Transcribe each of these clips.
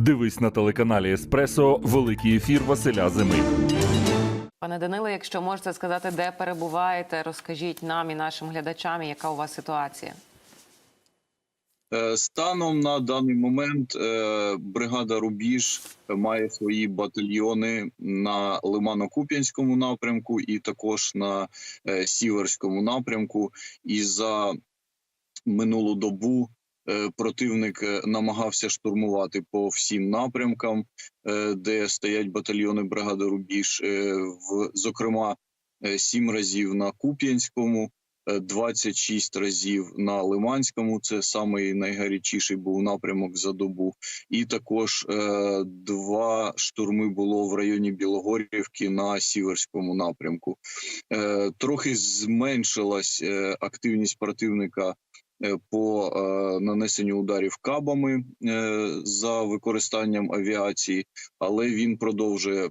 Дивись на телеканалі Еспресо Великий ефір Василя Зими. Пане Даниле, якщо можете сказати, де перебуваєте, розкажіть нам і нашим глядачам, яка у вас ситуація. Е, Станом на даний момент е, бригада Рубіж має свої батальйони на Лимано-Куп'янському напрямку і також на е, Сіверському напрямку. І за минулу добу противник е, намагався штурмувати по всім напрямкам, е, де стоять батальйони бригади Рубіж, е, в зокрема е, сім разів на Куп'янському. е, 26 разів на Лиманському. Це самий найгарячіший був напрямок за добу. І також е, два штурми було в районі Білогорівки на Сіверському напрямку. Е, трохи зменшилась е, активність противника. Е, По е, нанесенню ударів кабами е, за використанням авіації, але він продовжує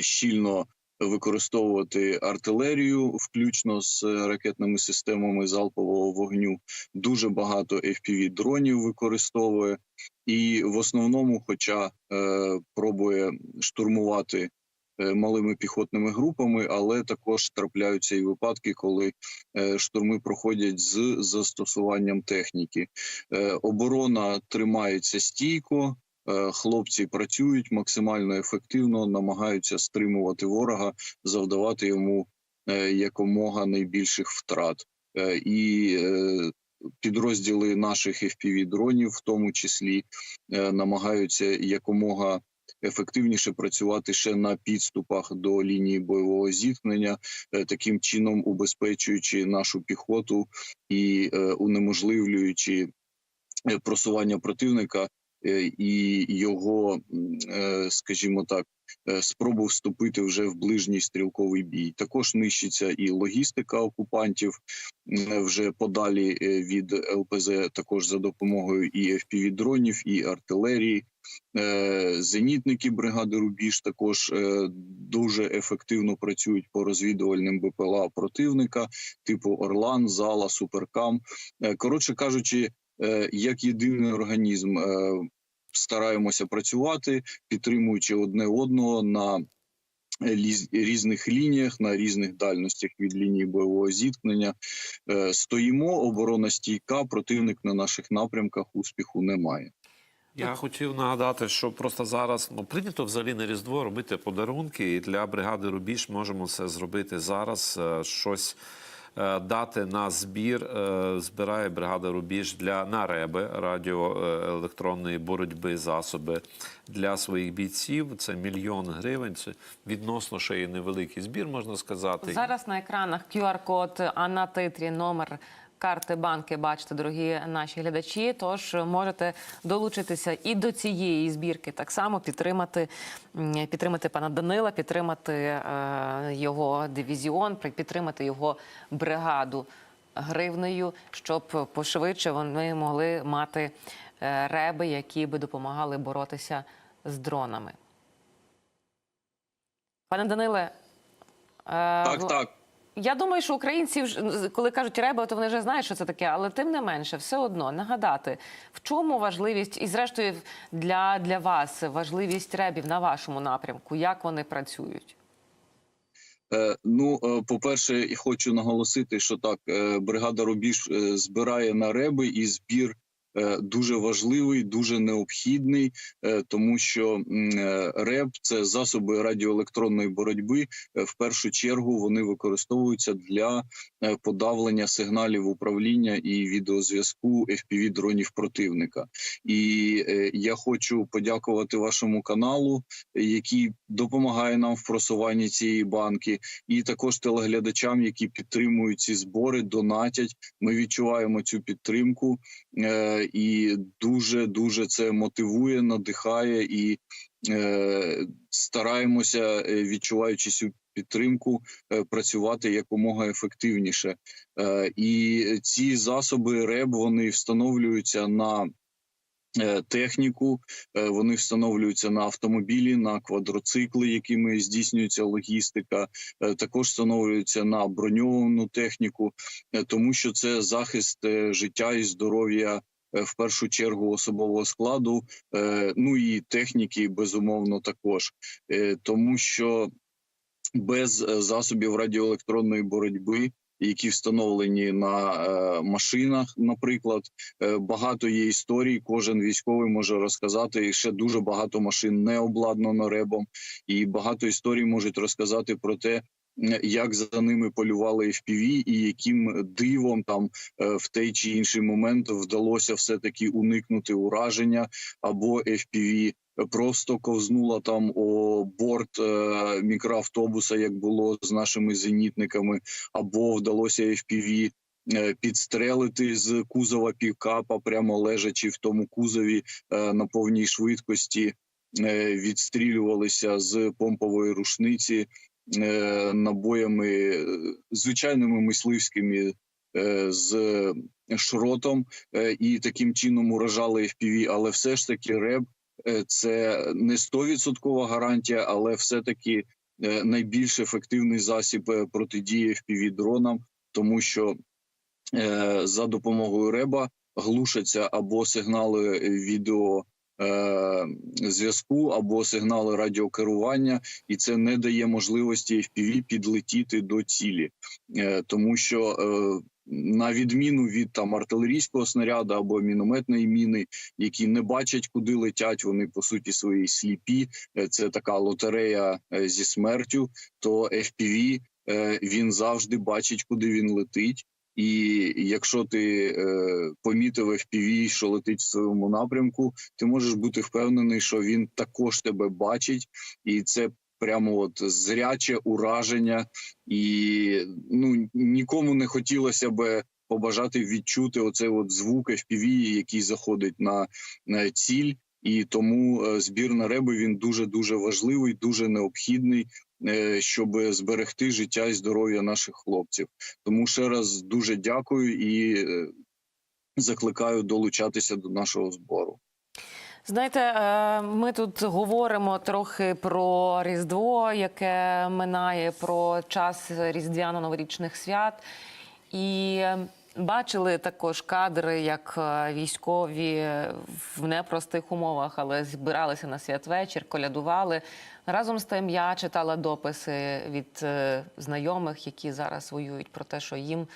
щільно використовувати артилерію, включно з ракетними системами залпового вогню. Дуже багато fpv дронів використовує, і в основному, хоча е, пробує штурмувати малими піхотними групами, але також трапляються і випадки, коли е, штурми проходять з застосуванням техніки. Е, оборона тримається стійко. Е, Хлопці працюють максимально ефективно, намагаються стримувати ворога, завдавати йому е, якомога найбільших втрат. Е, І е, підрозділи наших fpv дронів, в тому числі, е, намагаються якомога ефективніше працювати ще на підступах до лінії бойового зіткнення, е, таким чином убезпечуючи нашу піхоту і е, унеможливлюючи е, просування противника і його, скажімо так, спробу вступити вже в ближній стрілковий бій. Також нищиться і логістика окупантів вже подалі від ЛПЗ, також за допомогою і FPV-дронів, і артилерії. Е, Зенітники бригади Рубіж також е, дуже ефективно працюють по розвідувальним БПЛА противника, типу Орлан, Зала, Суперкам. Е, Коротше кажучи, як єдиний організм стараємося працювати, підтримуючи одне одного на різних лініях, на різних дальностях від лінії бойового зіткнення. Стоїмо, оборона стійка, противник на наших напрямках успіху немає. Я хотів нагадати, що просто зараз ну прийнято взагалі на різдво робити подарунки, і для бригади Рубіж можемо це зробити зараз. е, Щось е, дати на збір. е, Збирає бригада Рубіж для на реби радіоелектронної боротьби засоби для своїх бійців. Це мільйон гривень. Це відносно ще є невеликий збір, можна сказати. Зараз на екранах QR-код, а на титрі номер. Карти банки бачите, дорогі наші глядачі. Тож можете долучитися і до цієї збірки, так само підтримати, підтримати пана Данила, підтримати е, його дивізіон, підтримати його бригаду гривнею, щоб пошвидше вони могли мати е, реби, які би допомагали боротися з дронами. Пане Даниле, е, Так, вла- так. Я думаю, що українці, коли кажуть реби, то вони вже знають, що це таке, але тим не менше, все одно нагадати, в чому важливість, і зрештою для, для вас важливість ребів на вашому напрямку, як вони працюють. Е, Ну, е, по-перше, хочу наголосити, що так, е, бригада Рубіж збирає на реби і збір дуже важливий, дуже необхідний, е, тому що е, РЕБ це засоби радіоелектронної боротьби. Е, В першу чергу вони використовуються для е, подавлення сигналів управління і відеозв'язку fpv дронів противника. І е, я хочу подякувати вашому каналу, е, який допомагає нам в просуванні цієї банки і також телеглядачам, які підтримують ці збори, донатять. Ми відчуваємо цю підтримку, е, і дуже дуже це мотивує, надихає і е, стараємося, е, відчуваючи цю підтримку, е, працювати якомога ефективніше. Е, і ці засоби РЕБ вони встановлюються на е, техніку. Вони встановлюються на автомобілі, на квадроцикли, якими здійснюється логістика. Також встановлюються на броньовану техніку, тому що це захист життя і здоров'я в першу чергу особового складу, е, ну і техніки, безумовно, також, Е, тому що без е, засобів радіоелектронної боротьби. Які встановлені на е, машинах, наприклад, Е, багато є історій. Кожен військовий може розказати. І ще дуже багато машин не обладнано ребом, і багато історій можуть розказати про те, як за ними полювали FPV і яким дивом там е, в той чи інший момент вдалося все таки уникнути ураження або FPV просто ковзнула там о борт е, мікроавтобуса, як було з нашими зенітниками, або вдалося FPV е, підстрелити з кузова пікапа, прямо лежачи в тому кузові е, на повній швидкості, е, відстрілювалися з помпової рушниці набоями е, звичайними мисливськими е, з шротом, е, і таким чином уражали FPV, але все ж таки РЕБ е, це не 100% гарантія, але все-таки е, найбільш ефективний засіб е, протидії FPV дронам, тому що е, за допомогою РЕБа глушаться або сигнали відео. Е, Зв'язку або сигнали радіокерування, і це не дає можливості FPV підлетіти до цілі, Е, тому що е, на відміну від там артилерійського снаряду або мінометної міни, які не бачать, куди летять, вони по суті свої сліпі. Це така лотерея зі смертю. То FPV, він завжди бачить, куди він летить. І якщо ти е, помітив FPV, що летить в своєму напрямку, ти можеш бути впевнений, що він також тебе бачить, і це прямо от зряче ураження, і ну нікому не хотілося би побажати відчути оцей от звук FPV, який заходить на, на ціль. І тому е, збір на реби він дуже дуже важливий, дуже необхідний, щоб зберегти життя і здоров'я наших хлопців. Тому ще раз дуже дякую і е, закликаю долучатися до нашого збору. Знаєте, е, ми тут говоримо трохи про Різдво, яке минає, про час різдвяно-новорічних свят. І е, бачили також кадри, як е, військові в непростих умовах, але збиралися на святвечір, колядували. Разом з тим я читала дописи від е, знайомих, які зараз воюють, про те, що їм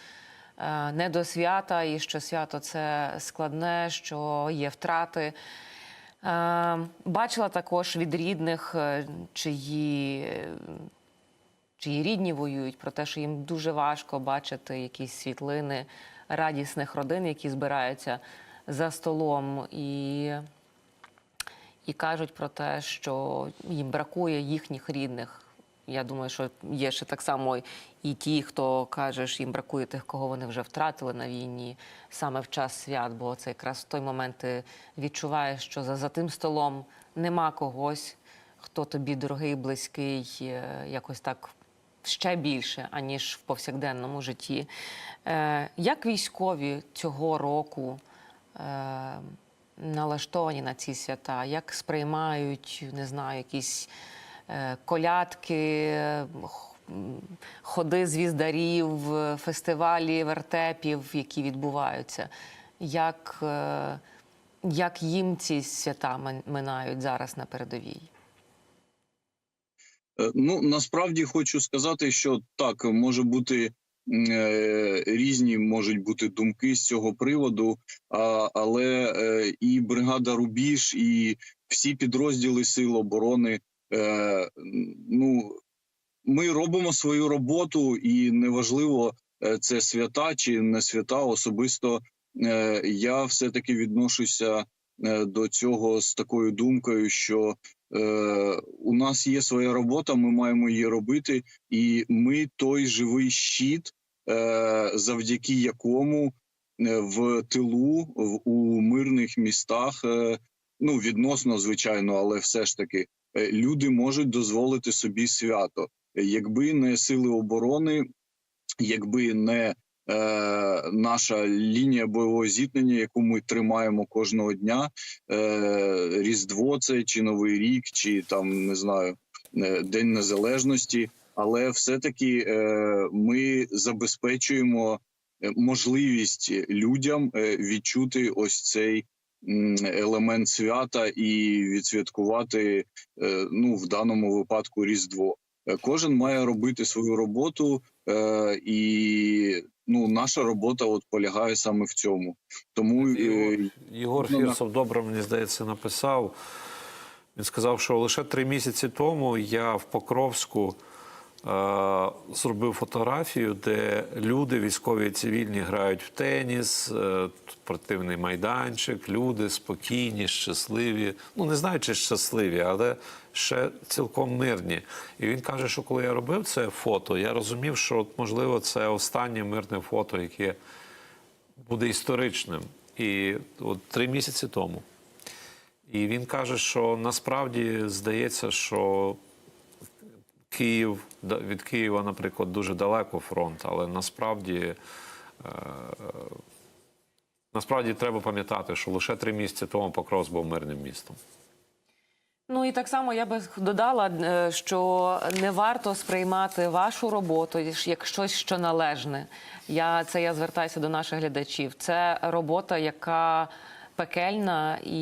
е, не до свята, і що свято це складне, що є втрати. Бачила також від рідних, чиї, чиї рідні воюють, про те, що їм дуже важко бачити якісь світлини радісних родин, які збираються за столом, і, і кажуть про те, що їм бракує їхніх рідних. Я думаю, що є ще так само і ті, хто каже, що їм бракує тих, кого вони вже втратили на війні саме в час свят, бо це якраз в той момент ти відчуваєш, що за, за тим столом нема когось, хто тобі дорогий, близький, е, якось так ще більше, аніж в повсякденному житті. Е, як військові цього року е, налаштовані на ці свята? Як сприймають, не знаю, якісь е, колядки, ходи звіздарів, фестивалі вертепів, які відбуваються? Як, як їм ці свята минають зараз на передовій? Е, Ну насправді хочу сказати, що так може бути е, різні можуть бути думки з цього приводу, але е, і бригада Рубіж, і всі підрозділи Сил оборони. Ну ми робимо свою роботу, і неважливо, це свята чи не свята. Особисто я все таки відношуся до цього з такою думкою, що е, у нас є своя робота, ми маємо її робити, і ми той живий щит, е, завдяки якому е, в тилу в, у мирних містах, е, ну відносно звичайно, але все ж таки е, люди можуть дозволити собі свято. Якби не сили оборони, якби не е, наша лінія бойового зіткнення, яку ми тримаємо кожного дня, е, Різдво це чи Новий рік, чи там не знаю е, День Незалежності. Але все-таки е, ми забезпечуємо е, можливість людям е, відчути ось цей елемент свята і відсвяткувати е, ну в даному випадку Різдво. Е, Кожен має робити свою роботу, е, і ну наша робота от полягає саме в цьому. Тому Єгор, е, Єгор ну. Фірсов добре, мені здається, написав. Він сказав, що лише три місяці тому я в Покровську е, зробив фотографію, де люди, військові і цивільні, грають в теніс, е, спортивний майданчик, люди спокійні, щасливі. Ну, не знаю, чи щасливі, але ще цілком мирні. І він каже, що коли я робив це фото, я розумів, що от, можливо це останнє мирне фото, яке буде історичним. І от три місяці тому. І він каже, що насправді здається, що Київ від Києва, наприклад, дуже далеко фронт, але насправді. Е, Насправді треба пам'ятати, що лише три місяці тому Покровськ був мирним містом. Ну і так само я би додала, е, що не варто сприймати вашу роботу як щось, що належне. Я це я звертаюся до наших глядачів. Це робота, яка пекельна і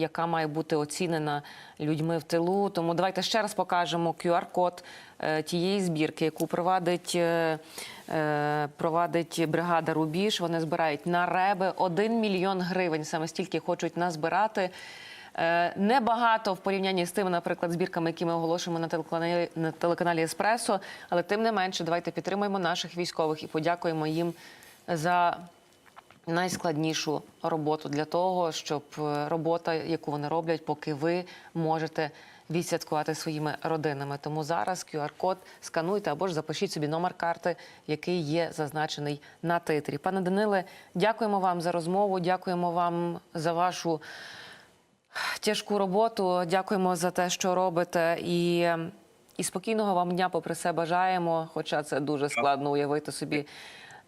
яка має бути оцінена людьми в тилу. Тому давайте ще раз покажемо QR-код е, тієї збірки, яку провадить. е, Провадить бригада Рубіж. Вони збирають на реби 1 мільйон гривень. Саме стільки хочуть назбирати. Е, Небагато в порівнянні з тими, наприклад, збірками, які ми оголошуємо на телеканалі на телеканалі Еспресо. Але тим не менше, давайте підтримаємо наших військових і подякуємо їм за найскладнішу роботу для того, щоб е, робота, яку вони роблять, поки ви можете відсвяткувати своїми родинами. Тому зараз QR-код скануйте або ж запишіть собі номер карти, який є зазначений на титрі. Пане Даниле, дякуємо вам за розмову. Дякуємо вам за вашу тяжку роботу. Дякуємо за те, що робите. І, і спокійного вам дня попри все бажаємо. Хоча це дуже складно уявити собі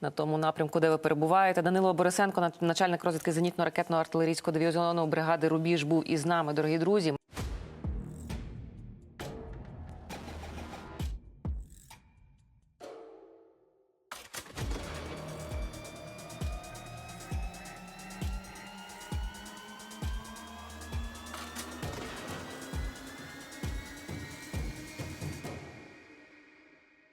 на тому напрямку, де ви перебуваєте. Данило Борисенко, начальник розвідки зенітно-ракетно-артилерійського дивізіону бригади Рубіж, був із нами, дорогі друзі.